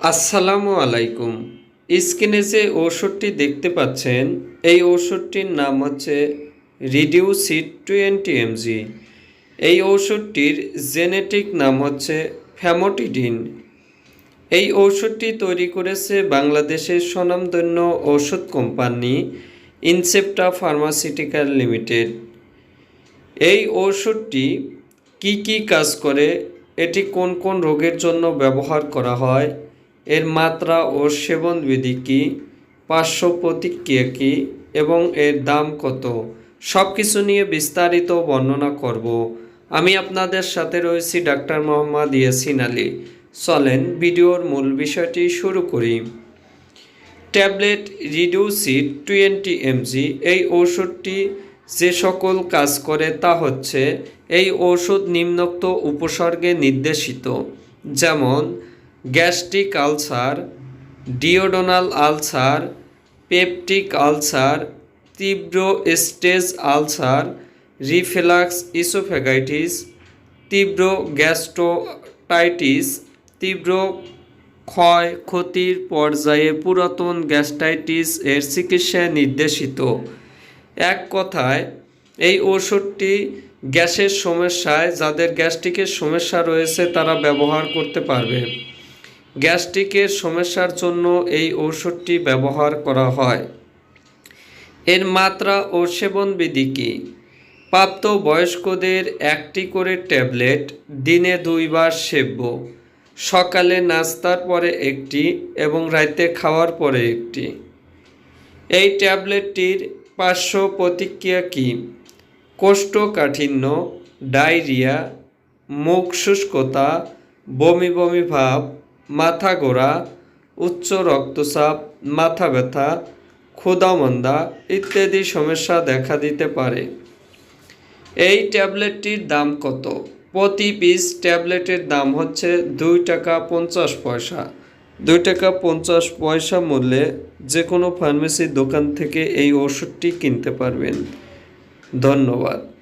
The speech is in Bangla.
আসসালামু আলাইকুম। স্ক্রিনে যে ওষুধটি দেখতে পাচ্ছেন, এই ওষুধটির নাম হচ্ছে রিডিউসিড টোয়েন্টি এমজি এই ওষুধটির জেনেটিক নাম হচ্ছে ফ্যামোটিডিন। এই ওষুধটি তৈরি করেছে বাংলাদেশের স্বনামধন্য ওষুধ কোম্পানি ইনসেপ্টা ফার্মাসিউটিক্যাল লিমিটেড। এই ওষুধটি কি কি কাজ করে, এটি কোন কোন রোগের জন্য ব্যবহার করা হয় এর মাত্রা ও সেবন বিধি কী? পার্শ্ব প্রতিক্রিয়া কী? এবং এর দাম কত? সব কিছু নিয়ে বিস্তারিত বর্ণনা করব। আমি আপনাদের সাথে রয়েছি ডাক্তার মোহাম্মদ ইয়াসিন আলী। চলেন ভিডিওর মূল বিষয়টি শুরু করি। ট্যাবলেট রিডিউসিড টোয়েন্টি এমজি, এই ওষুধটি যে সকল কাজ করে তা হচ্ছে এই ওষুধ নিম্নোক্ত উপসর্গে নির্দেশিত। যেমন gastric ulcer, duodenal ulcer, peptic ulcer, তীব্র স্টেজ আলসার, রিফ্লাক্স ইসোফেগাইটিস তীব্র গ্যাস্ট্রোটাইটিস, তীব্র ক্ষয় ক্ষতির পর্যায়ে পুরাতন গ্যাস্ট্রাইটিস এর চিকিৎসায় নির্দেশিত। এক কথায়, এই ওষুধটি গ্যাসের সমস্যায়, যাদের গ্যাস্ট্রিকের সমস্যা রয়েছে, তারা ব্যবহার করতে পারবে। গ্যাস্ট্রিকের সমস্যার জন্য এই ওষুধটি ব্যবহার করা হয়। এর মাত্রা ও সেবন বিধি কী? প্রাপ্ত বয়স্কদের একটি করে ট্যাবলেট দিনে দুইবার সেব্য, সকালে নাস্তার পরে একটি এবং রাতে খাওয়ার পরে একটি। এই ট্যাবলেটটির পার্শ্ব প্রতিক্রিয়া কী? কোষ্ঠকাঠিন্য, ডায়রিয়া, মুখ শুষ্কতা, বমি বমি ভাব মাথা গোড়া উচ্চ রক্তচাপ, মাথা ব্যথা, ক্ষুধামন্দা ইত্যাদি সমস্যা দেখা দিতে পারে। এই ট্যাবলেটটির দাম কত? প্রতি পিস ট্যাবলেটের দাম হচ্ছে দুই টাকা পঞ্চাশ পয়সা। দুই টাকা পঞ্চাশ পয়সা মূল্যে যে কোনো ফার্মেসির দোকান থেকে এই ওষুধটি কিনতে পারবেন। ধন্যবাদ।